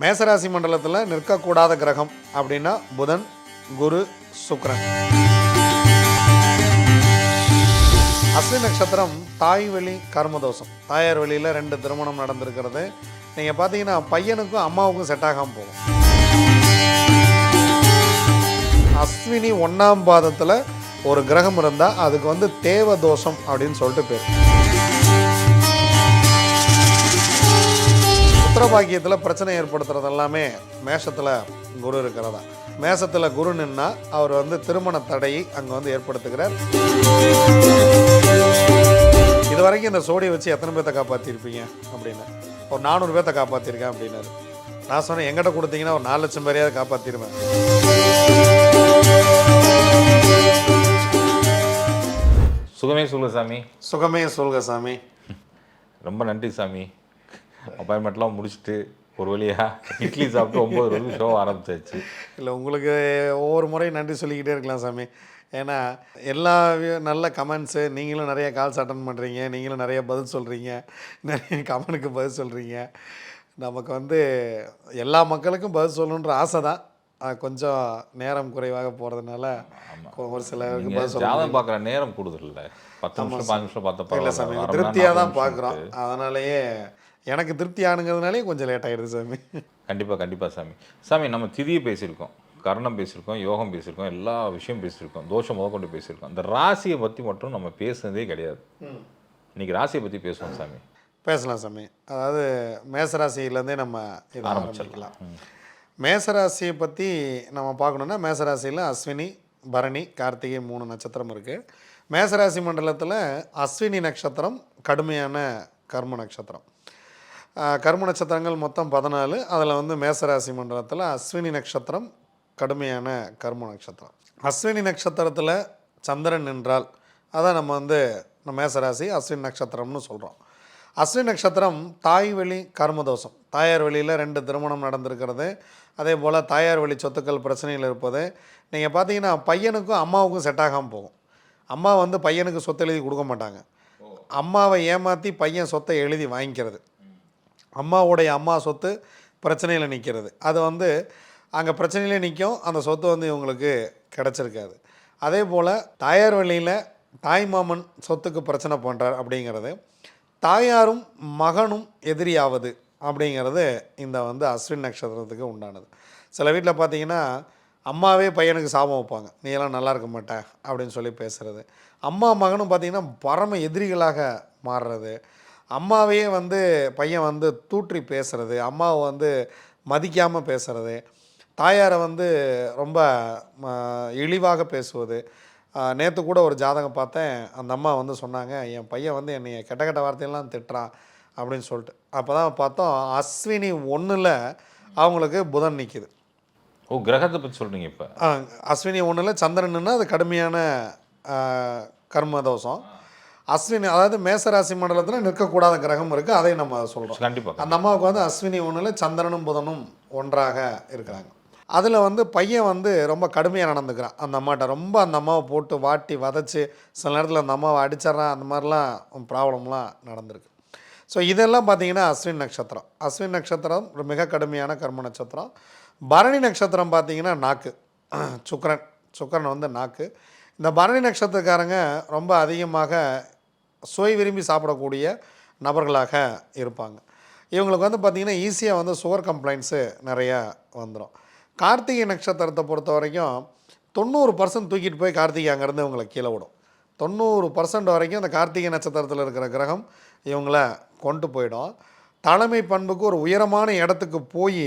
மேசராசி மண்டலத்தில் நிற்கக்கூடாத கிரகம் அப்படின்னா புதன் குரு சுக்ரன் அஸ்வி நட்சத்திரம் தாய் வழி கர்மதோஷம் தாயார் வழியில் ரெண்டு திருமணம் நடந்திருக்கிறது. நீங்கள் பார்த்தீங்கன்னா பையனுக்கும் அம்மாவுக்கும் செட் ஆகாமல் போகும். அஸ்வினி ஒன்றாம் பாதத்தில் ஒரு கிரகம் இருந்தால் அதுக்கு வந்து தேவ தோஷம் அப்படின்னு சொல்லிட்டு பேர். உத்தரபாக்கியத்தில் பிரச்சனை ஏற்படுத்துறது எல்லாமே மேஷத்தில் குரு இருக்கிறதா. மேஷத்தில் குரு நின்னா அவர் வந்து திருமண தடையை அங்கே வந்து ஏற்படுத்துகிறார். இது வரைக்கும் இந்த சோடியை வச்சு எத்தனை பேர்த்த காப்பாற்றிருப்பீங்க அப்படின்னு. ஒரு நானூறு பேர்த்த காப்பாற்றிருக்கேன் அப்படின்னாரு. நான் சொன்னேன் எங்கிட்ட கொடுத்தீங்கன்னா ஒரு நாலு லட்சம் பேரையாவது காப்பாற்றிருவேன் சுகமே சொல்லு சாமி. சுகமே சொல்க சாமி. ரொம்ப நன்றி சாமி. அப்பாயின்மெண்ட்லாம் முடிச்சுட்டு ஒரு வழியாக இட்லி சாப்பிட்டு ஒம்பது வரைக்கும் ஷோ ஆரம்பிச்சாச்சு. இல்லை உங்களுக்கு ஒவ்வொரு முறையும் நன்றி சொல்லிக்கிட்டே இருக்கலாம் சாமி. ஏன்னா எல்லா நல்ல கமெண்ட்ஸு நீங்களும் நிறைய கால்ஸ் அட்டன் பண்ணுறீங்க நீங்களும் நிறைய பதில் சொல்கிறீங்க நிறைய கமெண்ட்டுக்கு பதில் சொல்கிறீங்க நமக்கு வந்து எல்லா மக்களுக்கும் பதில் சொல்லணுன்ற ஆசை தான். கொஞ்சம் நேரம் குறைவாக போகிறதுனால ஒரு சொல்ல ஜாதகம் பார்க்குற நேரம் கூடுதல் பத்து நிமிஷம் பாஞ்சு நிமிஷம் பார்த்தா இல்லை. சாமி திருப்தியாக தான் பார்க்குறோம். அதனாலேயே எனக்கு திருப்தி ஆணுங்கிறதுனாலே கொஞ்சம் லேட் ஆகிடுது சாமி. கண்டிப்பாக கண்டிப்பாக சாமி. சாமி நம்ம திதியை பேசியிருக்கோம். கர்ணம் பேசியிருக்கோம் யோகம் பேசியிருக்கோம் எல்லா விஷயம் பேசியிருக்கோம். தோஷம் முதற்கொண்டு பேசியிருக்கோம். இந்த ராசியை பற்றி மட்டும் நம்ம பேசுனதே கிடையாது. இன்னைக்கு ராசியை பற்றி பேசுவோம் சாமி. பேசலாம் சாமி. அதாவது மேசராசியிலேருந்தே நம்ம ஆரம்பிச்சிடலாம். மேசராசியை பற்றி நம்ம பார்க்கணுன்னா மேசராசியில் அஸ்வினி பரணி கார்த்திகை மூணு நட்சத்திரம் இருக்குது மேசராசி மண்டலத்தில் அஸ்வினி நட்சத்திரம் கடுமையான கர்ம நட்சத்திரம். கர்ம நட்சத்திரங்கள் மொத்தம் பதினாலு. அதில் வந்து மேசராசி மண்டலத்தில் அஸ்வினி நட்சத்திரம் கடுமையான கர்ம நட்சத்திரம். அஸ்வினி நட்சத்திரத்தில் சந்திரன் நின்றால் அதான் நம்ம வந்து நம்ம மேசராசி அஸ்வினி நட்சத்திரம்னு சொல்கிறோம் அஸ்வினி நட்சத்திரம் தாய் வழி கர்மதோஷம் தாயார் வழியில் ரெண்டு திருமணம் நடந்திருக்கிறது. அதே போல் தாயார் வழி சொத்துக்கள் பிரச்சனையில் இருப்பது. நீங்கள் பார்த்தீங்கன்னா பையனுக்கும் அம்மாவுக்கும் செட் ஆகாமல் போகும். அம்மா வந்து பையனுக்கு சொத்து எழுதி கொடுக்க மாட்டாங்க. அம்மாவை ஏமாற்றி பையன் சொத்தை எழுதி வாங்கிக்கிறது. அம்மாவுடைய அம்மா சொத்து பிரச்சனையில் நிற்கிறது அது வந்து அங்கே பிரச்சனையிலே நிற்கும் அந்த சொத்து வந்து இவங்களுக்கு கிடச்சிருக்காது. அதே போல் தாயார் வழியில் தாய் மாமன் சொத்துக்கு பிரச்சனை பண்ணுறார் அப்படிங்கிறது. தாயாரும் மகனும் எதிரியாவது அப்படிங்கிறது இந்த வந்து அஸ்வின் நட்சத்திரத்துக்கு உண்டானது. சில வீட்டில் பார்த்தீங்கன்னா அம்மாவே பையனுக்கு சாபம் வைப்பாங்க. நீ எல்லாம் நல்லா இருக்க மாட்ட அப்படின்னு சொல்லி பேசுகிறது அம்மா மகனும் பார்த்தீங்கன்னா பரம எதிரிகளாக மாறுறது. அம்மாவையே வந்து பையன் வந்து தூற்றி பேசுறது. அம்மாவை வந்து மதிக்காமல் பேசுறது. தாயாரை வந்து ரொம்ப ம, இழிவாக பேசுவது. நேற்று கூட ஒரு ஜாதகம் பார்த்தேன். அந்த அம்மா வந்து சொன்னாங்க என் பையன் வந்து என்னை கெட்ட கெட்ட வார்த்தையெல்லாம் திட்டுறான் அப்படின்னு சொல்லிட்டு. அப்போ தான் பார்த்தோம் அஸ்வினி ஒன்றில் அவங்களுக்கு புதன் நிற்கிது ஓ கிரகத்தை பற்றி சொல்கிறீங்க இப்போ? அஸ்வினி ஒன்றில் சந்திரன்னா அது கடுமையான கர்ம தோஷம். அஸ்வினி அதாவது மேசராசி மண்டலத்தில் நிற்கக்கூடாத கிரகம் இருக்குது அதை நம்ம சொல்கிறோம் கண்டிப்பாக அந்த அம்மாவுக்கு வந்து அஸ்வினி ஒன்றில் சந்திரனும் புதனும் ஒன்றாக இருக்கிறாங்க. அதில் வந்து பையன் வந்து ரொம்ப கடுமையாக நடந்துக்கிறான். அந்த அம்மாட்ட ரொம்ப அந்த அம்மாவை போட்டு வாட்டி வதச்சி சில நேரத்தில் அந்த அம்மாவை அடிச்சிட்றான். அந்த மாதிரிலாம் ப்ராப்ளம்லாம் நடந்திருக்கு. ஸோ இதெல்லாம் பார்த்தீங்கன்னா அஸ்வின் நட்சத்திரம். அஸ்வின் நட்சத்திரம் ஒரு மிக கடுமையான கர்ம நட்சத்திரம். பரணி நட்சத்திரம் பார்த்தீங்கன்னா நாக்கு. சுக்கரன். சுக்கரன் வந்து நாக்கு. இந்த பரணி நட்சத்திரக்காரங்க ரொம்ப அதிகமாக சுவை விரும்பி சாப்பிடக்கூடிய நபர்களாக இருப்பாங்க. இவங்களுக்கு வந்து பார்த்திங்கன்னா ஈஸியாக வந்து சுகர் கம்ப்ளைண்ட்ஸு நிறையா வந்துடும் கார்த்திகை நட்சத்திரத்தை பொறுத்த வரைக்கும் தொண்ணூறு பர்சன்ட் தூக்கிட்டு போய் கார்த்திகை அங்கேருந்து இவங்களை கீழே விடும். தொண்ணூறு பர்சன்ட் வரைக்கும் அந்த கார்த்திகை நட்சத்திரத்தில் இருக்கிற கிரகம் இவங்கள கொண்டு போயிடும். தலைமை பண்புக்கு ஒரு உயரமான இடத்துக்கு போய்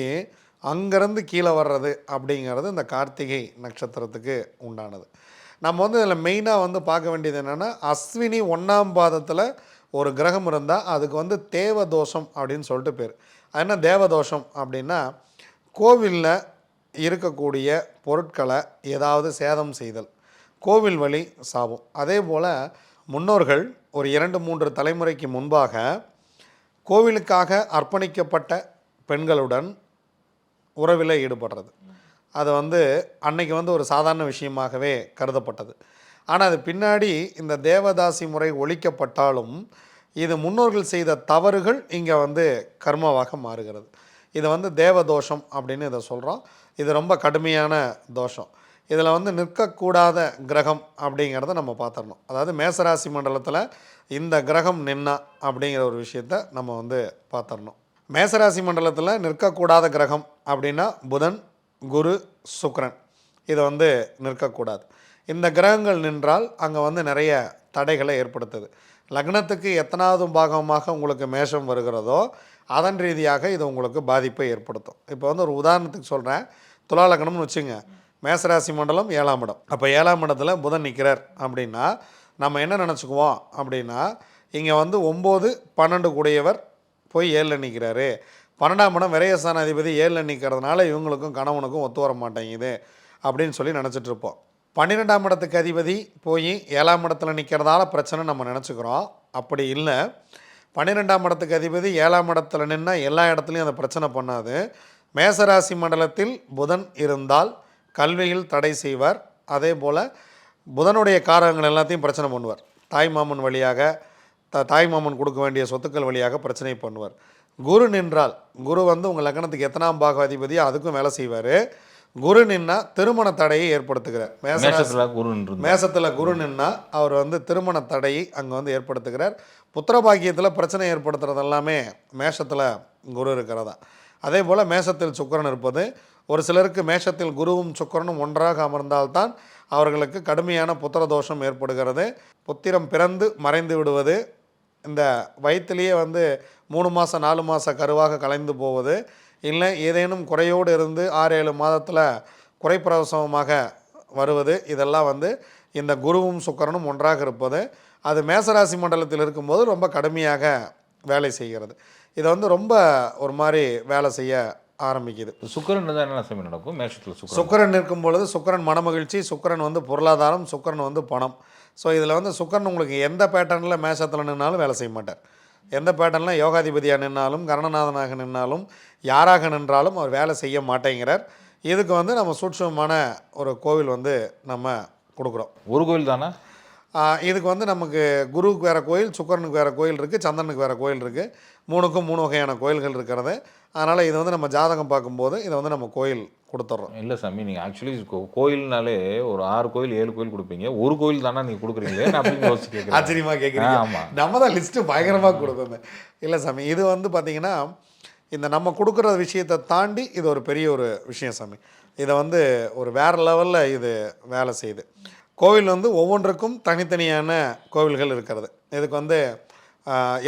அங்கேருந்து கீழே வர்றது அப்படிங்கிறது இந்த கார்த்திகை நட்சத்திரத்துக்கு உண்டானது. நம்ம வந்து இதில் மெயினாக வந்து பார்க்க வேண்டியது என்னென்னா அஸ்வினி ஒன்றாம் பாதத்தில் ஒரு கிரகம் இருந்தால் அதுக்கு வந்து தேவதோஷம் அப்படின்னு சொல்லிட்டு பேர். அது என்ன தேவதோஷம் அப்படின்னா கோவிலில் இருக்கக்கூடிய பொருட்களை ஏதாவது சேதம் செய்தல் கோவில் வழி சாபம் அதே போல் முன்னோர்கள் ஒரு இரண்டு மூன்று தலைமுறைக்கு முன்பாக கோவிலுக்காக அர்ப்பணிக்கப்பட்ட பெண்களுடன் உறவில் ஈடுபடுறது. அது வந்து அன்னைக்கு வந்து ஒரு சாதாரண விஷயமாகவே கருதப்பட்டது. ஆனால் அது பின்னாடி இந்த தேவதாசி முறை ஒழிக்கப்பட்டாலும் இது முன்னோர்கள் செய்த தவறுகள் இங்கே வந்து கர்மமாக மாறுகிறது. இது வந்து தேவதோஷம் அப்படின்னு இதை சொல்கிறோம் இது ரொம்ப கடுமையான தோஷம். இதில் வந்து நிற்கக்கூடாத கிரகம் அப்படிங்கிறத நம்ம பார்த்துடணும். அதாவது மேசராசி மண்டலத்தில் இந்த கிரகம் நின்னா அப்படிங்கிற ஒரு விஷயத்த நம்ம வந்து பார்த்துடணும். மேசராசி மண்டலத்தில் நிற்கக்கூடாத கிரகம் அப்படின்னா புதன் குரு சுக்ரன் இதை வந்து நிற்கக்கூடாது. இந்த கிரகங்கள் நின்றால் அங்கே வந்து நிறைய தடைகளை ஏற்படுத்துது. லக்னத்துக்கு எத்தனாவது பாகமாக உங்களுக்கு மேஷம் வருகிறதோ அதன் ரீதியாக இது உங்களுக்கு பாதிப்பை ஏற்படுத்தும். இப்போ வந்து ஒரு உதாரணத்துக்கு சொல்கிறேன் துலா லக்னம்னு வச்சுங்க. மேசராசி மண்டலம் ஏழாம் இடம். அப்போ ஏழாம் இடத்துல புதன் நிற்கிறார் அப்படின்னா நம்ம என்ன நினச்சிக்குவோம் அப்படின்னா இங்கே வந்து ஒம்பது பன்னெண்டு கூடியவர் போய் ஏழில் நிற்கிறாரு பன்னெண்டாம் இடம் விரயஸ்தான அதிபதி ஏழில் நிற்கிறதுனால இவங்களுக்கும் கணவனுக்கும் ஒத்து வர மாட்டேங்குது அப்படின்னு சொல்லி நினச்சிட்ருப்போம் பன்னிரெண்டாம் இடத்துக்கு அதிபதி போய் ஏழாம் இடத்துல நிற்கிறதால பிரச்சனை நம்ம நினச்சிக்கிறோம். அப்படி இல்லை. பன்னிரெண்டாம் இடத்துக்கு அதிபதி ஏழாம் இடத்துல நின்னால் எல்லா இடத்துலையும் அந்த பிரச்சனை பண்ணாது. மேசராசி மண்டலத்தில் புதன் இருந்தால் கல்வியில் தடை செய்வார். அதே போல் புதனுடைய காரகங்கள் எல்லாத்தையும் பிரச்சனை பண்ணுவார். தாய் மாமன் வழியாக த தாய் மாமன் கொடுக்க வேண்டிய சொத்துக்கள் வழியாக பிரச்சனை பண்ணுவார். குரு நின்றால் குரு வந்து உங்கள் லக்னத்துக்கு எத்தனாம் பாக அதிபதியோ அதுக்கும் வேலை செய்வார். குரு நின்னா திருமண தடையை ஏற்படுத்துகிறார் மேசராசி மேஷத்தில் குரு நின்று மேசத்தில் குரு நின்னா அவர் வந்து திருமண தடையை அங்கே வந்து ஏற்படுத்துகிறார். புத்திரபாக்கியத்தில் பிரச்சனை ஏற்படுத்துறது எல்லாமே மேஷத்தில் குரு இருக்கிறதா. அதே போல் மேஷத்தில் சுக்கிரன் இருப்பது ஒரு சிலருக்கு மேஷத்தில் குருவும் சுக்கிரனும் ஒன்றாக அமர்ந்தால்தான் அவர்களுக்கு கடுமையான புத்திர தோஷம் ஏற்படுகிறது. புத்திரம் பிறந்து மறைந்து விடுவது இந்த வயிற்றிலேயே வந்து மூணு மாதம் நாலு மாத கருவாக கலைந்து போவது இல்லை ஏதேனும் குறையோடு இருந்து ஆறு ஏழு மாதத்தில் குறைப்பிரசவமாக வருவது இதெல்லாம் வந்து இந்த குருவும் சுக்கிரனும் ஒன்றாக இருப்பது அது மேசராசி மண்டலத்தில் இருக்கும்போது ரொம்ப கடுமையாக வேலை செய்கிறது. இதை வந்து ரொம்ப ஒரு மாதிரி வேலை செய்ய ஆரம்பிக்குது. சுக்கரன் தான் என்ன நடக்கும்? மேஷத்தில் சுக்கரன். சுக்கிரன் இருக்கும் பொழுது சுக்கிரன் மனமகிழ்ச்சி சுக்கிரன் வந்து பொருளாதாரம் சுக்கிரன் வந்து பணம். ஸோ இதில் வந்து சுக்கிரன் உங்களுக்கு எந்த பேட்டர்னில் மேஷத்தில் நின்னாலும் வேலை செய்ய மாட்டார். எந்த பேட்டர்னில் யோகாதிபதியாக நின்னாலும் கரணநாதனாக நின்னாலும் யாராக நின்றாலும் அவர் வேலை செய்ய மாட்டேங்கிறார். இதுக்கு வந்து நம்ம சூட்சமான ஒரு கோவில் வந்து நம்ம கொடுக்குறோம். ஒரு கோயில் தானே? இதுக்கு வந்து நமக்கு குருவுக்கு வேறு கோயில் சுக்கரனுக்கு வேறு கோயில் இருக்குது சந்திரனுக்கு வேறு கோயில் இருக்குது மூணுக்கும் மூணு வகையான கோயில்கள் இருக்கிறது. அதனால் இது வந்து நம்ம ஜாதகம் பார்க்கும்போது இதை வந்து நம்ம கோயில் கொடுத்துட்றோம் இல்லை சாமி நீங்கள் ஆக்சுவலி கோயில்னாலே ஒரு ஆறு கோயில் ஏழு கோயில் கொடுப்பீங்க. ஒரு கோயில் தானே நீங்கள் கொடுக்குறீங்களே? அப்படின்னு யோசிச்சு கேட்குறேன் ஆச்சரியமாக கேட்குறீங்க ஆமாம் நம்ம தான் லிஸ்ட்டு பயங்கரமாக கொடுப்போமே இல்லை சாமி இது வந்து பார்த்திங்கன்னா இந்த நம்ம கொடுக்குற விஷயத்தை தாண்டி இது ஒரு பெரிய ஒரு விஷயம் சாமி. இதை வந்து ஒரு வேறு லெவலில் இது வேலை செய்யுது. கோவில் வந்து ஒவ்வொன்றுக்கும் தனித்தனியான கோவில்கள் இருக்கிறது. இதுக்கு வந்து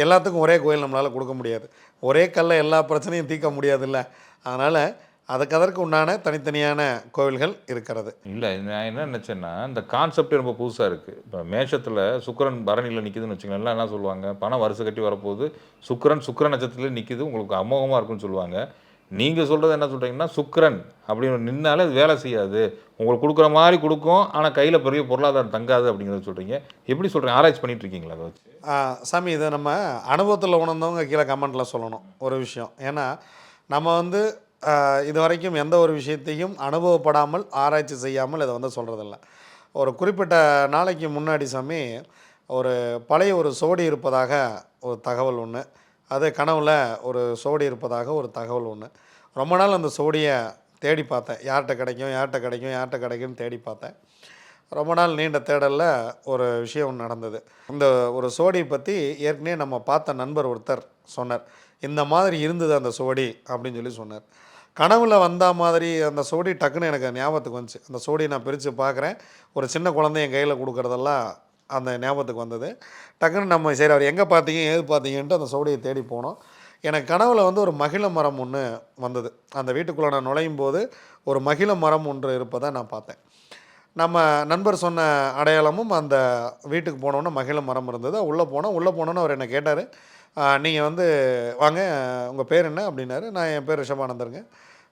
எல்லாத்துக்கும் ஒரே கோயில் நம்மளால் கொடுக்க முடியாது. ஒரே கல்லை எல்லா பிரச்சனையும் தீர்க்க முடியாதுல்ல. அதனால் அதுக்கு அதற்கு உண்டான தனித்தனியான கோவில்கள் இருக்கிறது. இல்லை நான் என்ன நினச்சேன்னா இந்த கான்செப்டே ரொம்ப புதுசாக இருக்குது இப்போ மேஷத்தில் சுக்கிரன் பரணியில் நிற்குதுன்னு வச்சுக்கோங்களேன் எல்லாம் என்ன சொல்லுவாங்க? பணம் வருஷம் கட்டி வரப்போகுது. சுக்கிரன் சுக்கிர நட்சத்திரத்தில் நிற்கிது உங்களுக்கு அமோகமாக இருக்குன்னு சொல்லுவாங்க. நீங்கள் சொல்கிறது என்ன சொல்கிறீங்கன்னா சுக்கிரன் அப்படின்னு நின்னாலே அது வேலை செய்யாது. உங்களுக்கு கொடுக்குற மாதிரி கொடுக்கும் ஆனால் கையில் பெரிய பொருளாதாரம் தங்காது அப்படிங்கிறத சொல்கிறீங்க எப்படி சொல்கிறீங்க ஆராய்ச்சி பண்ணிட்டு இருக்கீங்களா அதை வச்சு? சாமி இதை நம்ம அனுபவத்தில் உணர்ந்தவங்க கீழே கமெண்ட்டில் சொல்லணும் ஒரு விஷயம். ஏன்னா நம்ம வந்து இது வரைக்கும் எந்த ஒரு விஷயத்தையும் அனுபவப்படாமல் ஆராய்ச்சி செய்யாமல் இதை வந்து சொல்கிறதில்ல ஒரு குறிப்பிட்ட நாளைக்கு முன்னாடி சாமி ஒரு பழைய ஒரு சோடி இருப்பதாக ஒரு தகவல் ஒன்று அது கனவில் ஒரு சோடி இருப்பதாக ஒரு தகவல் ஒன்று ரொம்ப நாள் அந்த சோடியை தேடி பார்த்தேன். யார்கிட்ட கிடைக்கும் யார்கிட்ட கிடைக்கும் யார்கிட்ட கிடைக்கும்னு தேடி பார்த்தேன். ரொம்ப நாள் நீண்ட தேடலில் ஒரு விஷயம் நடந்தது. இந்த ஒரு சோடி பற்றி ஏற்கனவே நம்ம பார்த்த நண்பர் ஒருத்தர் சொன்னார். இந்த மாதிரி இருந்தது அந்த சோடி அப்படின்னு சொல்லி சொன்னார். கனவில் வந்த மாதிரி அந்த சோடி டக்குன்னு எனக்கு ஞாபகத்துக்கு வந்துச்சு. அந்த சோடியை நான் பிரித்து பார்க்குறேன். ஒரு சின்ன குழந்தை என் கையில் கொடுக்குறதெல்லாம் அந்த ஞாபகத்துக்கு வந்தது. டக்குன்னு நம்ம சரி அவர் எங்கே பார்த்தீங்க ஏது பார்த்தீங்கன்ட்டு அந்த சோடியை தேடி போனோம். எனக்கு கனவில் வந்து ஒரு மகிழ மரம் ஒன்று வந்தது. அந்த வீட்டுக்குள்ளே நான் நுழையும் போது ஒரு மகிழ மரம் ஒன்று இருப்பதை நான் பார்த்தேன். நம்ம நண்பர் சொன்ன அடையாளமும் அந்த வீட்டுக்கு போனோன்னே மகிழ மரம் இருந்தது. உள்ளே போனோம். உள்ளே போனோன்னு அவர் என்னை கேட்டார். நீங்கள் வந்து வாங்க உங்கள் பேர் என்ன அப்படின்னாரு. நான் என் பேர் ரிஷபானந்தருங்க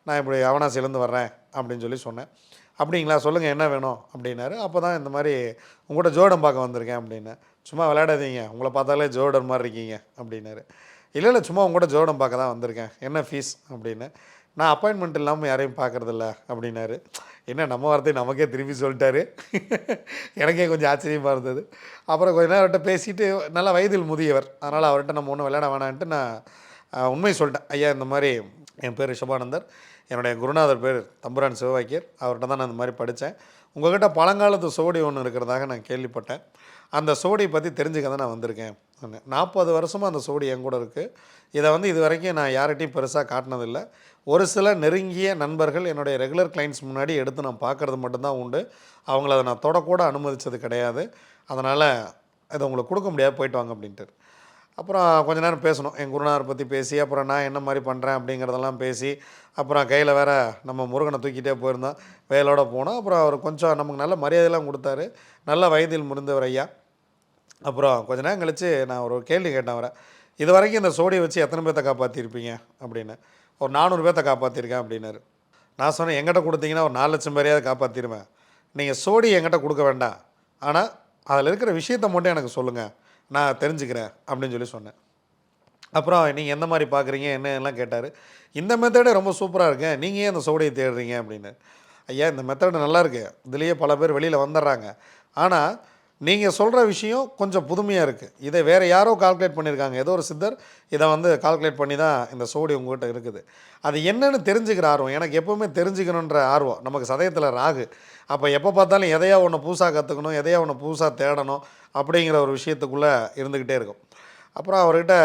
நான் இப்படி அவனாசிலேருந்து வர்றேன் அப்படின்னு சொல்லி சொன்னேன். அப்படிங்களா? சொல்லுங்கள் என்ன வேணும் அப்படின்னாரு. அப்போ தான் இந்த மாதிரி உங்கள்கிட்ட ஜோடம் பார்க்க வந்திருக்கேன் அப்படின்னு. சும்மா விளையாடாதீங்க. உங்களை பார்த்தாலே ஜோடர் மாதிரி இருக்கீங்க அப்படின்னாரு. இல்லை இல்லை சும்மா உங்கள்கிட்ட ஜோடம் பார்க்க தான் வந்திருக்கேன். என்ன ஃபீஸ் அப்படின்னு. நான் அப்பாயின்மெண்ட் இல்லாமல் யாரையும் பார்க்குறதில்ல அப்படின்னாரு. என்ன நம்ம வார்த்தை நமக்கே திருப்பி சொல்லிட்டாரு. எனக்கே கொஞ்சம் ஆச்சரியமாக இருந்தது. அப்புறம் கொஞ்ச நேரம் அவர்கிட்ட பேசிட்டு நல்லா வயதில் முதியவர். அதனால் அவர்கிட்ட நம்ம ஒன்றும் விளையாட வேணான்ட்டு நான் உண்மை சொல்லிட்டேன். ஐயா இந்த மாதிரி என் பேர் ரிஷபானந்தர் என்னுடைய குருநாதர் பேர் தம்புரான் சிவவாக்கியர். அவர்கிட்ட தான் நான் இந்த மாதிரி படித்தேன். உங்கள்கிட்ட பழங்காலத்து சோடி ஒன்று இருக்கிறதாக நான் கேள்விப்பட்டேன். அந்த சோடியை பற்றி தெரிஞ்சுக்க தான் நான் வந்திருக்கேன். நாற்பது வருஷமாக அந்த சோடி என் கூட இருக்குது இதை வந்து இது வரைக்கும் நான் யார்கிட்டையும் பெருசாக காட்டினதில்லை. ஒரு சில நெருங்கிய நண்பர்கள் என்னுடைய ரெகுலர் கிளைண்ட்ஸ் முன்னாடி எடுத்து நான் பார்க்குறது மட்டும்தான் உண்டு. அவங்கள அதை நான் தொடக்கூட அனுமதித்தது கிடையாது. அதனால் இதை உங்களுக்கு கொடுக்க முடியாது போயிட்டு வாங்க அப்படின்ட்டு. அப்புறம் கொஞ்ச நேரம் பேசணும். என் குருநாதர் பற்றி பேசி அப்புறம் நான் என்ன மாதிரி பண்ணுறேன் அப்படிங்கிறதெல்லாம் பேசி அப்புறம் கையில் வேற நம்ம முருகனை தூக்கிட்டே போயிருந்தோம். வேலோட போனோம். அப்புறம் அவர் கொஞ்சம் நமக்கு நல்ல மரியாதையெல்லாம் கொடுத்தாரு. நல்ல வயதில் முடிந்தவர் ஐயா. அப்புறம் கொஞ்ச நேரம் கழித்து நான் ஒரு கேள்வி கேட்டேன் அவரை. இது வரைக்கும் இந்த சோடியை வச்சு எத்தனை பேர்த்த காப்பாற்றிருப்பீங்க அப்படின்னு. ஒரு நானூறு பேர்த்த காப்பாற்றிருக்கேன் அப்படின்னாரு. நான் சொன்னேன் எங்கிட்ட கொடுத்தீங்கன்னா ஒரு நாலு லட்சம் பேரையாவது காப்பாற்றிடுவேன் நீங்கள் சோடி எங்கிட்ட கொடுக்க வேண்டாம். ஆனால் அதில் இருக்கிற விஷயத்தை மட்டும் எனக்கு சொல்லுங்கள் நான் தெரிஞ்சுக்கிறேன் அப்படின்னு சொல்லி சொன்னேன். அப்புறம் நீங்கள் எந்த மாதிரி பார்க்குறீங்க என்ன? எல்லாம் கேட்டார். இந்த மெத்தடே ரொம்ப சூப்பராக இருக்கு. நீங்கள் ஏன் இந்த சோடியை தேடுறீங்க? அப்படின்னு. ஐயா இந்த மெத்தடு நல்லாயிருக்கு இதுலேயே பல பேர் வெளியில் வந்துடுறாங்க ஆனால் நீங்கள் சொல்கிற விஷயம் கொஞ்சம் புதுமையாக இருக்குது இதை வேறு யாரோ கால்குலேட் பண்ணியிருக்காங்க ஏதோ ஒரு சித்தர் இதை வந்து கால்குலேட் பண்ணி தான் இந்த சோடி உங்ககிட்ட இருக்குது. அது என்னென்னு தெரிஞ்சுக்கிற ஆர்வம். எனக்கு எப்போவுமே தெரிஞ்சுக்கணுன்ற ஆர்வம். நமக்கு சதயத்தில் ராகு. அப்போ எப்போ பார்த்தாலும் எதையா ஒன்று புதுசாக கற்றுக்கணும் எதையா ஒன்று புதுசாக தேடணும் அப்படிங்கிற ஒரு விஷயத்துக்குள்ளே இருந்துக்கிட்டே இருக்கும். அப்புறம் அவர்கிட்ட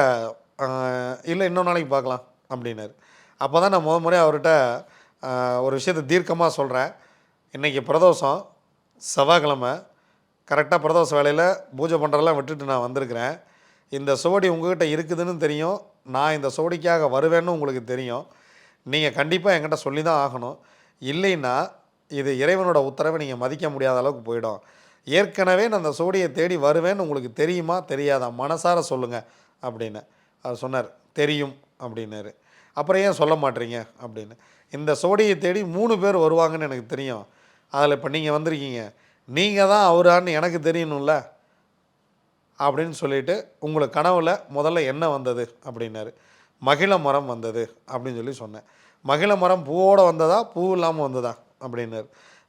இல்லை இன்னொரு நாளைக்கு பார்க்கலாம் அப்படின்னாரு. அப்போ தான் நான் முத முறையாக அவர்கிட்ட ஒரு விஷயத்தை தீர்க்கமாக சொல்கிறேன் இன்றைக்கி பிரதோஷம் செவ்வாய்க்கிழமை கரெக்டாக பிரதோஷ வேலையில் பூஜை பண்ணுறதெல்லாம் விட்டுட்டு நான் வந்திருக்கிறேன். இந்த சுவடி உங்ககிட்ட இருக்குதுன்னு தெரியும். நான் இந்த சுவடிக்காக வருவேன்னு உங்களுக்கு தெரியும். நீங்கள் கண்டிப்பாக என்கிட்ட சொல்லி தான் ஆகணும். இல்லைன்னா இது இறைவனோட உத்தரவை நீங்கள் மதிக்க முடியாத அளவுக்கு போயிடும். ஏற்கனவே நான் அந்த சோடியை தேடி வருவேன்னு உங்களுக்கு தெரியுமா? தெரியாதா? மனசார சொல்லுங்கள் அப்படின்னு. அவர் சொன்னார் தெரியும் அப்படின்னாரு. அப்புறம் ஏன் சொல்ல மாட்டீங்க? அப்படின்னு. இந்த சோடியை தேடி மூணு பேர் வருவாங்கன்னு எனக்கு தெரியும். அதில் இப்போ நீங்கள் வந்திருக்கீங்க. நீங்கள் தான் அவரான்னு எனக்கு தெரியணும்ல அப்படின்னு சொல்லிட்டு உங்களுக்கு கனவில் முதல்ல என்ன வந்தது அப்படின்னாரு. மகிழ மரம் வந்தது அப்படின்னு சொல்லி சொன்னேன். மகிழ மரம் பூவோடு வந்ததா? பூ இல்லாமல் வந்ததா? அப்படின்னாரு.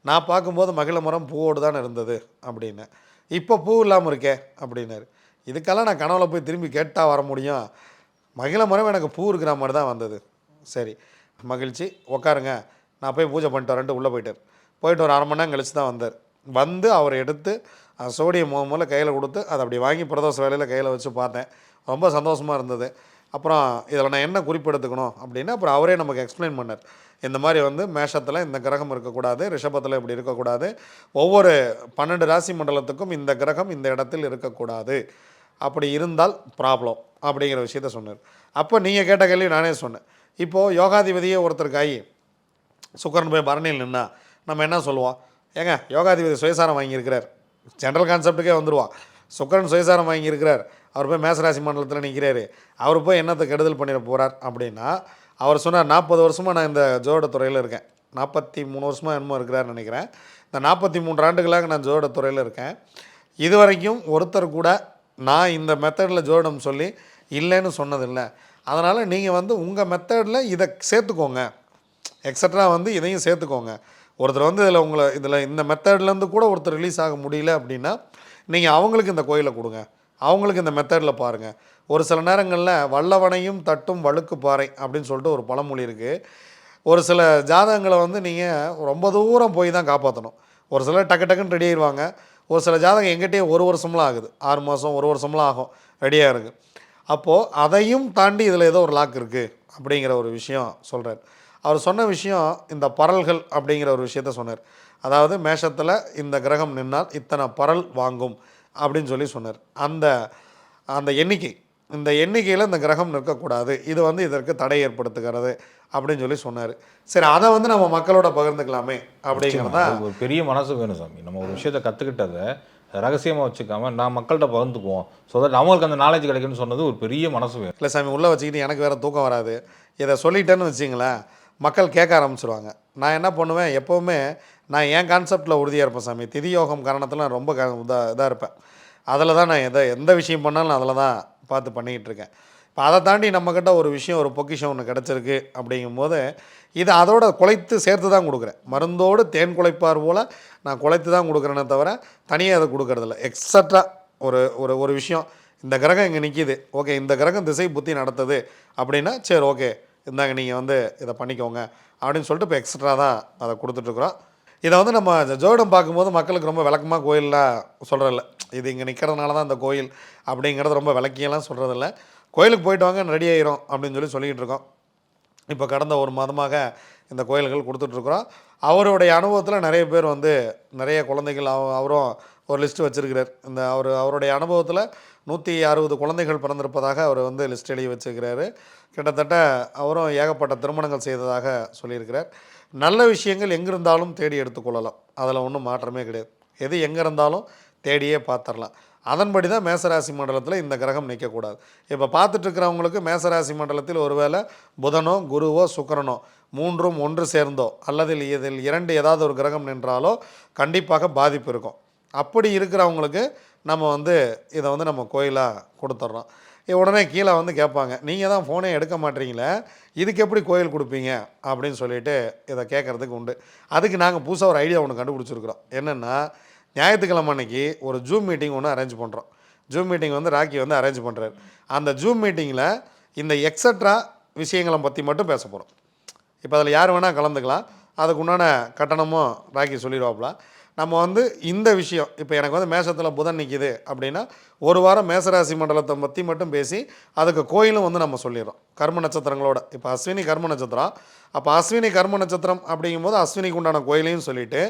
நான் பார்க்கும்போது மகிழ மரம் பூவோடு தான் இருந்தது அப்படின்னேன். இப்போ பூ இல்லாமல் இருக்கே அப்படின்னாரு. இதுக்கெல்லாம் நான் கனவில் போய் திரும்பி கேட்டால் வர முடியும். மகிழ மரம் எனக்கு பூ இருக்கிற மாதிரி தான் வந்தது. சரி மகிழ்ச்சி. உட்காருங்க நான் போய் பூஜை பண்ணிட்டு வரேன்ட்டு உள்ளே போயிட்டார் போயிட்டு ஒரு அரை மணி நேரம் கழிச்சு தான் வந்தார். வந்து அவர் எடுத்து சோடியம் முத கையில் கொடுத்து அதை அப்படி வாங்கி பிரதோஷ வேலையில் கையில் வச்சு பார்த்தேன். ரொம்ப சந்தோஷமாக இருந்தது. அப்புறம் இதில் நான் என்ன குறிப்பெடுத்துக்கணும் அப்படின்னா அப்புறம் அவரே நமக்கு எக்ஸ்பிளைன் பண்ணார். இந்த மாதிரி வந்து மேஷத்தில் இந்த கிரகம் இருக்கக்கூடாது ரிஷபத்தில் இப்படி இருக்கக்கூடாது. ஒவ்வொரு பன்னெண்டு ராசி மண்டலத்துக்கும் இந்த கிரகம் இந்த இடத்தில் இருக்கக்கூடாது. அப்படி இருந்தால் ப்ராப்ளம் அப்படிங்கிற விஷயத்த சொன்னார். அப்போ நீங்கள் கேட்ட கேள்வி நானே சொன்னேன். இப்போது யோகாதிபதியே ஒருத்தருக்காகி சுக்கரன் போய் பரணியில் நின்னா நம்ம என்ன சொல்லுவோம்? ஏங்க யோகாதிபதி சுயசாரம் வாங்கியிருக்கிறார். ஜென்ரல் கான்செப்ட்டுக்கே வந்துடுவான் சுக்கரன் சுயசாரம் வாங்கியிருக்கிறார். அவர் போய் மேசராசி மண்டலத்தில் நிற்கிறாரு அவர் போய் என்னத்தை கெடுதல் பண்ணிட போகிறார் அப்படின்னா அவர் சொன்னார் நாற்பது வருஷமாக நான் இந்த ஜோட துறையில் இருக்கேன். நாற்பத்தி மூணு வருஷமாக என்னமோ இருக்கிறாருன்னு நினைக்கிறேன். இந்த நாற்பத்தி மூன்று ஆண்டுகளாக நான் ஜோட துறையில் இருக்கேன். இது வரைக்கும் ஒருத்தர் கூட நான் இந்த மெத்தடில் ஜோடம் சொல்லி இல்லைன்னு சொன்னதில்லை. அதனால் நீங்கள் வந்து உங்கள் மெத்தடில் இதை சேர்த்துக்கோங்க. எக்ஸட்ரா வந்து இதையும் சேர்த்துக்கோங்க. ஒருத்தர் வந்து இதில் உங்களை இதில் இந்த மெத்தட்லேருந்து கூட ஒருத்தர் ரிலீஸ் ஆக முடியல அப்படின்னா நீங்கள் அவங்களுக்கு இந்த கோயிலை கொடுங்க. அவங்களுக்கு இந்த மெத்தடில் பாருங்கள் ஒரு சில நேரங்களில் வல்லவனையும் தட்டும் வழுக்கு பாறை அப்படின்னு சொல்லிட்டு ஒரு பழமொழி இருக்குது ஒரு சில ஜாதகங்களை வந்து நீங்கள் ரொம்ப தூரம் போய் தான் காப்பாற்றணும் ஒரு சிலர் டக்கு டக்குன்னு ரெடி ஆயிடுவாங்க ஒரு சில ஜாதகம் எங்கிட்டே ஒரு வருஷம்லாம் ஆகுது. ஆறு மாதம் ஒரு வருஷம்லாம் ஆகும். ரெடியாக இருக்குது அப்போது அதையும் தாண்டி இதில் ஏதோ ஒரு லாக் இருக்குது அப்படிங்கிற ஒரு விஷயம் சொல்கிறார் அவர் சொன்ன விஷயம் இந்த பரல்கள் அப்படிங்கிற ஒரு விஷயத்த சொன்னார். அதாவது மேஷத்தில் இந்த கிரகம் நின்னால் இத்தனை பரல் வாங்கும் அப்படின்னு சொல்லி சொன்னார். அந்த அந்த எண்ணிக்கை இந்த எண்ணிக்கையில் இந்த கிரகம் நிற்கக்கூடாது. இது வந்து இதற்கு தடை ஏற்படுத்துகிறது அப்படின்னு சொல்லி சொன்னார். சரி அதை வந்து நம்ம மக்களோட பகிர்ந்துக்கலாமே அப்படிங்கிறதா? ஒரு பெரிய மனசு வேணும் சாமி. நம்ம ஒரு விஷயத்தை கற்றுக்கிட்டதை ரகசியமாக வச்சுக்காம நான் மக்கள்கிட்ட பகிர்ந்துக்குவோம். ஸோ தட் அவங்களுக்கு அந்த நாலேஜ் கிடைக்கும்னு சொன்னது ஒரு பெரிய மனசு வேணும். இல்லை சாமி உள்ளே வச்சுக்கிட்டு எனக்கு வேறு தூக்கம் வராது. இதை சொல்லிட்டேன்னு வச்சிங்களேன் மக்கள் கேட்க ஆரம்பிச்சிருவாங்க. நான் என்ன பண்ணுவேன்? எப்போவுமே நான் என் கான்செப்டில் உறுதியாக இருப்பேன் சாமி. திதியோகம் காரணத்தில் நான் ரொம்ப க இதாக இதாக இருப்பேன். அதில் தான் நான் எதை எந்த விஷயம் பண்ணாலும் அதில் தான் பார்த்து பண்ணிக்கிட்டு இருக்கேன். இப்போ அதை தாண்டி நம்மக்கிட்ட ஒரு விஷயம் ஒரு பொக்கிஷம் ஒன்று கிடச்சிருக்கு அப்படிங்கும்போது இதை அதோட குலைத்து சேர்த்து தான் கொடுக்குறேன். மருந்தோடு தேன் குலைப்பார் போல் நான் குலைத்து தான் கொடுக்குறேனே தவிர தனியாக அதை கொடுக்கறதில்ல. எக்ஸட்ரா ஒரு ஒரு ஒரு விஷயம். இந்த கிரகம் இங்கே நிற்கிது ஓகே இந்த கிரகம் திசை புத்தி நடத்துது அப்படின்னா சரி ஓகே. இந்தாங்க நீங்கள் வந்து இதை பண்ணிக்கோங்க அப்படின்னு சொல்லிட்டு இப்போ எக்ஸ்ட்ரா தான் அதை கொடுத்துட்ருக்குறோம் இதை வந்து நம்ம ஜோடம் பார்க்கும்போது மக்களுக்கு ரொம்ப விளக்கமாக கோயிலெலாம் சொல்கிறதில்ல இது இங்கே நிற்கிறதுனால தான் இந்த கோயில் அப்படிங்கிறது ரொம்ப விளக்கியெல்லாம் சொல்கிறதில்ல கோயிலுக்கு போயிட்டு வாங்க ரெடி ஆயிரும் அப்படின்னு சொல்லி சொல்லிக்கிட்டு இருக்கோம். இப்போ கடந்த ஒரு மாதமாக இந்த கோயில்கள் கொடுத்துட்ருக்குறோம் அவருடைய அனுபவத்தில் நிறைய பேர் வந்து நிறைய குழந்தைகள் அவ- அவரும் ஒரு லிஸ்ட் வச்சிருக்கிறார். இந்த அவர் அவருடைய அனுபவத்தில் நூற்றி அறுபது குழந்தைகள் பிறந்திருப்பதாக அவர் வந்து லிஸ்ட் எழுதி வச்சுருக்கிறாரு. கிட்டத்தட்ட அவரும் ஏகப்பட்ட திருமணங்கள் செய்ததாக சொல்லியிருக்கிறார். நல்ல விஷயங்கள் எங்கே இருந்தாலும் தேடி எடுத்துக்கொள்ளலாம் அதில் ஒன்றும் மாற்றமே கிடையாது. எது எங்கே இருந்தாலும் தேடியே பார்த்துடலாம் அதன்படி தான் மேசராசி மண்டலத்தில் இந்த கிரகம் நிற்கக்கூடாது இப்போ பார்த்துட்ருக்கிறவங்களுக்கு மேசராசி மண்டலத்தில் ஒருவேளை புதனோ குருவோ சுக்கரனோ மூன்றும் ஒன்று சேர்ந்தோ அல்லது இதில் இரண்டு ஏதாவது ஒரு கிரகம் நின்றாலோ கண்டிப்பாக பாதிப்பு இருக்கும். அப்படி இருக்கிறவங்களுக்கு நம்ம வந்து இதை வந்து நம்ம கோயிலாக கொடுத்துட்றோம் உடனே கீழே வந்து கேட்பாங்க நீங்கள் தான் ஃபோனே எடுக்க மாட்டீங்களே? இதுக்கு எப்படி கோயில் கொடுப்பீங்க? அப்படின்னு சொல்லிட்டு இதை கேட்குறதுக்கு உண்டு. அதுக்கு நாங்கள் புதுசாக ஒரு ஐடியா ஒன்று கண்டுபிடிச்சிருக்கிறோம். என்னென்னா ஞாயிற்றுக்கிழமை அன்னைக்கு ஒரு ஜூம் மீட்டிங் ஒன்று அரேஞ்ச் பண்ணுறோம் ஜூம் மீட்டிங் வந்து ராக்கி வந்து அரேஞ்ச் பண்ணுறாரு அந்த ஜூம் மீட்டிங்கில் இந்த எக்ஸட்ரா விஷயங்களை பற்றி மட்டும் பேச போகிறோம் இப்போ அதில் யார் வேணால் கலந்துக்கலாம். அதுக்கு உண்டான கட்டணமும் ராக்கி சொல்லிடுவாப்புல நம்ம வந்து இந்த விஷயம் இப்போ எனக்கு வந்து மேஷத்தில் புதன் நிற்கிது அப்படின்னா ஒரு வாரம் மேசராசி மண்டலத்தை பற்றி மட்டும் பேசி அதுக்கு கோயிலும் வந்து நம்ம சொல்லிடுறோம். கர்ம நட்சத்திரங்களோட இப்போ அஸ்வினி கர்ம நட்சத்திரம். அப்போ அஸ்வினி கர்ம நட்சத்திரம் அப்படிங்கும்போது அஸ்வினிக்கு உண்டான கோயிலையும் சொல்லிவிட்டு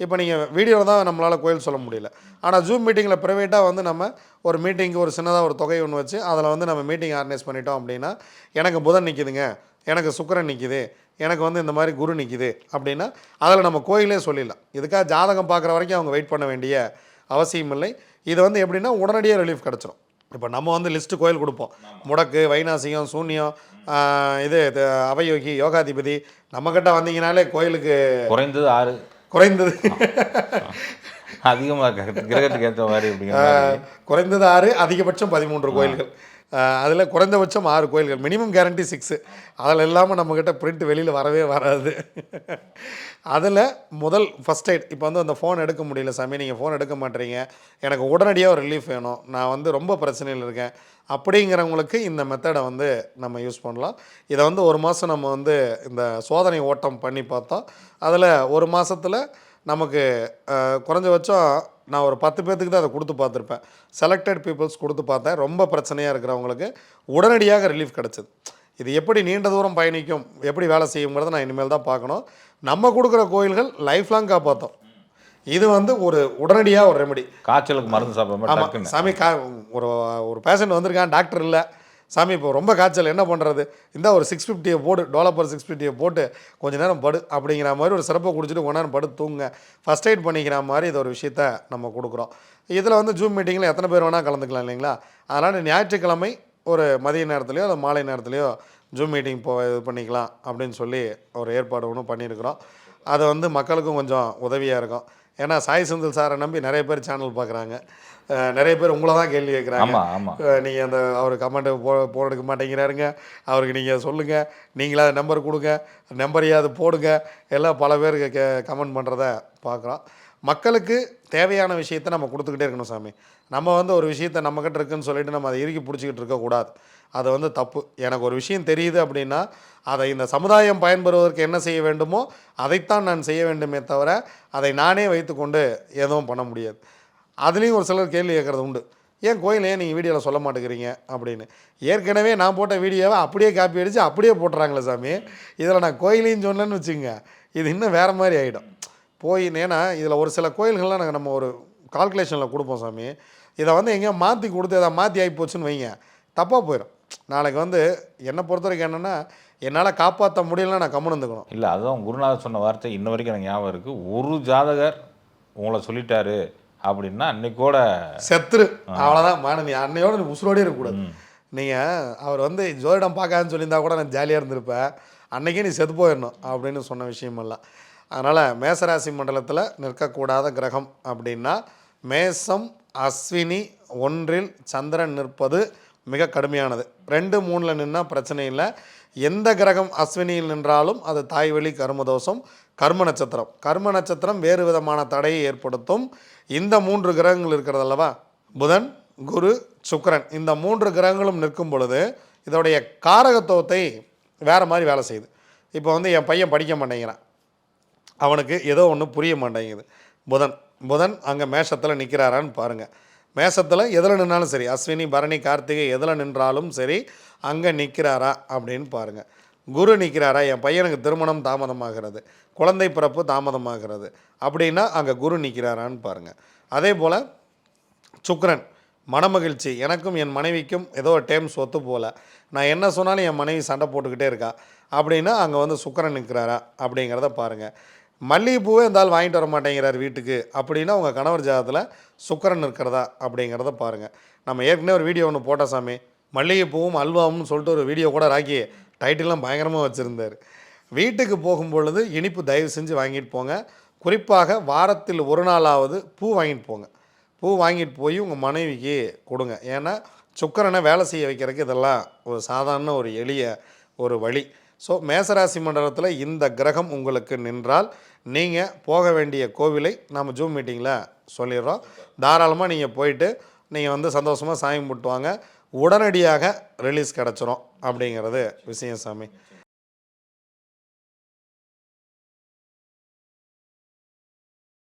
இப்போ நீங்கள் வீடியோவில் தான் நம்மளால் கோயில் சொல்ல முடியல. ஆனால் ஜூம் மீட்டிங்கில் ப்ரைவேட்டாக வந்து நம்ம ஒரு மீட்டிங்க்கு ஒரு சின்னதாக ஒரு தொகை ஒன்று வச்சு அதில் வந்து நம்ம மீட்டிங் ஆர்கனைஸ் பண்ணிட்டோம் அப்படின்னா எனக்கு புதன் நிற்கிதுங்க எனக்கு சுக்கரன் நிற்கிது எனக்கு வந்து இந்த மாதிரி குரு நிற்கிது அப்படின்னா அதில் நம்ம கோயிலே சொல்லிடலாம். இதுக்காக ஜாதகம் பார்க்குற வரைக்கும் அவங்க வெயிட் பண்ண வேண்டிய அவசியம் இல்லை. இது வந்து எப்படின்னா உடனடியாக ரிலீஃப் கிடச்சிரும். இப்போ நம்ம வந்து லிஸ்ட்டு கோயில் கொடுப்போம். முடக்கு வைநாசிகம் சூன்யம் இது அவயோகி யோகாதிபதி நம்மக்கிட்ட வந்தீங்கனாலே கோயிலுக்கு குறைந்தது ஆறு. குறைந்தது. அதிகமாக கிரகத்துக்கு ஏற்ற மாதிரி குறைந்தது ஆறு அதிகபட்சம் பதிமூன்று கோயில்கள். அதில் குறைந்தபட்சம் ஆறு கோயில்கள். மினிமம் கேரண்டி சிக்ஸு அதில் இல்லாமல் நம்மக்கிட்ட பிரிண்ட் வெளியில் வரவே வராது. அதில் முதல் ஃபஸ்ட் எய்ட் இப்போ வந்து அந்த ஃபோன் எடுக்க முடியல சாமி. நீங்கள் ஃபோன் எடுக்க மாட்டீங்க. எனக்கு உடனடியாக ஒரு ரிலீஃப் வேணும். நான் வந்து ரொம்ப பிரச்சனையில் இருக்கேன். அப்படிங்கிறவங்களுக்கு இந்த மெத்தடை வந்து நம்ம யூஸ் பண்ணலாம். இதை வந்து ஒரு மாதம் நம்ம வந்து இந்த சோதனை ஓட்டம் பண்ணி பார்த்தோம் அதில் ஒரு மாதத்தில் நமக்கு குறைஞ்சபட்சம் நான் ஒரு பத்து பேர்த்துக்கு தான் அதை கொடுத்து பார்த்துருப்பேன். செலக்டட் பீப்புள்ஸ் கொடுத்து பார்த்தேன். ரொம்ப பிரச்சனையாக இருக்கிறவங்களுக்கு உடனடியாக ரிலீஃப் கிடச்சிது. இது எப்படி நீண்ட தூரம் பயணிக்கும் எப்படி வேலை செய்யுங்கிறத நான் இனிமேல் தான் பார்க்கணும். நம்ம கொடுக்குற கோயில்கள் லைஃப் லாங் காப்பாற்றும் இது வந்து ஒரு உடனடியாக ஒரு ரெமெடி காய்ச்சலுக்கு மருந்து சாப்பிட்ற ஆமாம் சாமி கா ஒரு ஒரு பேஷண்ட் வந்திருக்கான் டாக்டர் இல்லை. சாமி இப்போ ரொம்ப காய்ச்சல். என்ன பண்ணுறது இந்த ஒரு சிக்ஸ் ஃபிஃப்டியை போடு டெவலப்பர் சிக்ஸ் ஃபிஃப்டியை போட்டு கொஞ்ச நேரம் படு அப்படிங்கிற மாதிரி ஒரு சிறப்பை குடிச்சிட்டு கொஞ்ச நேரம் படு தூங்க ஃபஸ்ட் எய்ட் பண்ணிக்கிற மாதிரி இது ஒரு விஷயத்த நம்ம கொடுக்குறோம். இதில் வந்து ஜூம் மீட்டிங்கில் எத்தனை பேர் வேணால் கலந்துக்கலாம் இல்லைங்களா? அதனால் ஞாயிற்றுக்கிழமை ஒரு மதிய நேரத்துலையோ இல்லை மாலை நேரத்துலையோ ஜூம் மீட்டிங் போ இது பண்ணிக்கலாம் அப்படின்னு சொல்லி ஒரு ஏற்பாடு ஒன்றும் பண்ணியிருக்கிறோம். அதை வந்து மக்களுக்கும் கொஞ்சம் உதவியாக இருக்கும். ஏன்னா சாய் செந்தில் சாரை நம்பி நிறைய பேர் சேனல் பார்க்குறாங்க. நிறைய பேர் உங்களை தான் கேள்வி கேட்குறாங்க. நீங்கள் அந்த அவர் கமெண்ட் போ போட எடுக்க மாட்டேங்கிறாருங்க. அவருக்கு நீங்கள் சொல்லுங்கள் நீங்களா நம்பர் கொடுங்க. நம்பரையாவது போடுங்க. எல்லாம் பல பேர் கே கமெண்ட் பண்ணுறத பார்க்குறோம். மக்களுக்கு தேவையான விஷயத்தை நம்ம கொடுத்துக்கிட்டே இருக்கணும் சாமி. நம்ம வந்து ஒரு விஷயத்தை நம்மக்கிட்ட இருக்குன்னு சொல்லிட்டு நம்ம அதை இறுக்கி பிடிச்சிக்கிட்டு இருக்கக்கூடாது அது வந்து தப்பு. எனக்கு ஒரு விஷயம் தெரியுது அப்படின்னா அதை இந்த சமுதாயம் பயன்பெறுவதற்கு என்ன செய்ய வேண்டுமோ அதைத்தான் நான் செய்ய வேண்டுமே தவிர அதை நானே வைத்துக்கொண்டு எதுவும் பண்ண முடியாது. அதுலேயும் ஒரு சிலர் கேள்வி கேட்குறது உண்டு. ஏன் கோயில் ஏன் நீங்கள் வீடியோவில் சொல்ல மாட்டேங்கிறீங்க? அப்படின்னு. ஏற்கனவே நான் போட்ட வீடியோவை அப்படியே காப்பி அடித்து அப்படியே போட்டுறாங்களே சாமி. இதில் நான் கோயிலையும் சொன்னேன்னு வச்சுங்க இது இன்னும் வேறு மாதிரி ஆகிடும் போய் ஏன்னா இதில் ஒரு சில கோயில்கள்லாம் நாங்கள் நம்ம ஒரு கால்குலேஷனில் கொடுப்போம் சாமி. இதை வந்து எங்கேயோ மாற்றி கொடுத்து எதாவது மாற்றி ஆகி போச்சுன்னு வைங்க. தப்பாக போயிடும். நாளைக்கு வந்து என்னை பொறுத்த வரைக்கும் என்னென்னா என்னால் காப்பாற்ற முடியலன்னா நான் கம்முன்னு இருந்துக்கணும். இல்லை அதுதான் குருநாதர் சொன்ன வார்த்தை இன்ன வரைக்கும் எனக்கு ஞாபகம் இருக்குது ஒரு ஜாதகர் உங்களை சொல்லிட்டாரு அப்படின்னா அன்னைக்கோட செத்துரு. அவ்வளோதான் நீ அன்னையோட நீ உசுரோடே இருக்கக்கூடாது. நீங்கள் அவர் வந்து ஜோதிடம் பார்க்காதுன்னு சொல்லியிருந்தா கூட நான் ஜாலியாக இருந்திருப்பேன் அன்னைக்கே நீ செத்து போயிடணும் அப்படின்னு சொன்ன விஷயமெல்லாம். அதனால் மேசராசி மண்டலத்தில் நிற்கக்கூடாத கிரகம் அப்படின்னா மேசம் அஸ்வினி ஒன்றில் சந்திரன் நிற்பது மிக கடுமையானது. ரெண்டு மூணில் நின்னா பிரச்சனை இல்லை. எந்த கிரகம் அஸ்வினியில் நின்றாலும் அது தாய்வழி கர்மதோஷம் கர்ம நட்சத்திரம். கர்ம நட்சத்திரம் வேறு விதமான தடையை ஏற்படுத்தும். இந்த மூன்று கிரகங்கள் இருக்கிறது அல்லவா? புதன் குரு சுக்கரன். இந்த மூன்று கிரகங்களும் நிற்கும் பொழுது இதோடைய காரகத்துவத்தை வேறு மாதிரி வேலை செய்யுது. இப்போ வந்து என் பையன் படிக்க மாட்டேங்கிறான். அவனுக்கு ஏதோ ஒன்று புரிய மாட்டேங்குது. புதன் புதன் அங்கே மேஷத்தில் நிற்கிறாரான்னு பாருங்கள் மேஷத்தில் எதில் நின்னாலும் சரி அஸ்வினி பரணி கார்த்திகை எதில் நின்றாலும் சரி அங்கே நிற்கிறாரா அப்படின்னு பாருங்கள் குரு நிற்கிறாரா என் பையனுக்கு திருமணம் தாமதமாகிறது. குழந்தை பிறப்பு தாமதமாகிறது. அப்படின்னா அங்கே குரு நிற்கிறாரான்னு பாருங்கள் அதே போல் சுக்ரன் மனமகிழ்ச்சி. எனக்கும் என் மனைவிக்கும் ஏதோ ஒரு டைம்ஸ் ஒத்து போகல நான் என்ன சொன்னாலும் என் மனைவி சண்டை போட்டுக்கிட்டே இருக்கா? அப்படின்னா அங்கே வந்து சுக்கரன் நிற்கிறாரா அப்படிங்கிறத பாருங்கள் மல்லிகைப்பூவே இருந்தாலும் வாங்கிட்டு வர மாட்டேங்கிறார் வீட்டுக்கு. அப்படின்னா உங்கள் கணவர் ஜாதத்தில் சுக்கரன் இருக்கிறதா? அப்படிங்கிறத பாருங்கள் நம்ம ஏற்கனவே ஒரு வீடியோ ஒன்று போட்ட சாமி. மல்லிகைப்பூவும் அல்வாவும் சொல்லிட்டு ஒரு வீடியோ கூட ராக்கி டைட்டிலாம் பயங்கரமாக வச்சுருந்தார். வீட்டுக்கு போகும் பொழுது இனிப்பு தயவு செஞ்சு வாங்கிட்டு போங்க. குறிப்பாக வாரத்தில் ஒரு நாளாவது பூ வாங்கிட்டு போங்க. பூ வாங்கிட்டு போய் உங்கள் மனைவிக்கு கொடுங்க. ஏன்னா சுக்கரனை வேலை செய்ய வைக்கிறதுக்கு இதெல்லாம் ஒரு சாதாரண ஒரு எளிய ஒரு வழி. ஸோ மேசராசி மண்டலத்தில் இந்த கிரகம் உங்களுக்கு நின்றால் நீங்கள் போக வேண்டிய கோவிலை நம்ம ஜூம் மீட்டிங்கில் சொல்லிடுறோம். தாராளமாக நீங்கள் போயிட்டு நீங்கள் வந்து சந்தோஷமாக சாமி கும்பிட்டு வாங்க. உடனடியாக ரிலீஸ் கிடச்சிரும் அப்படிங்கிறது விஷயம் சாமி.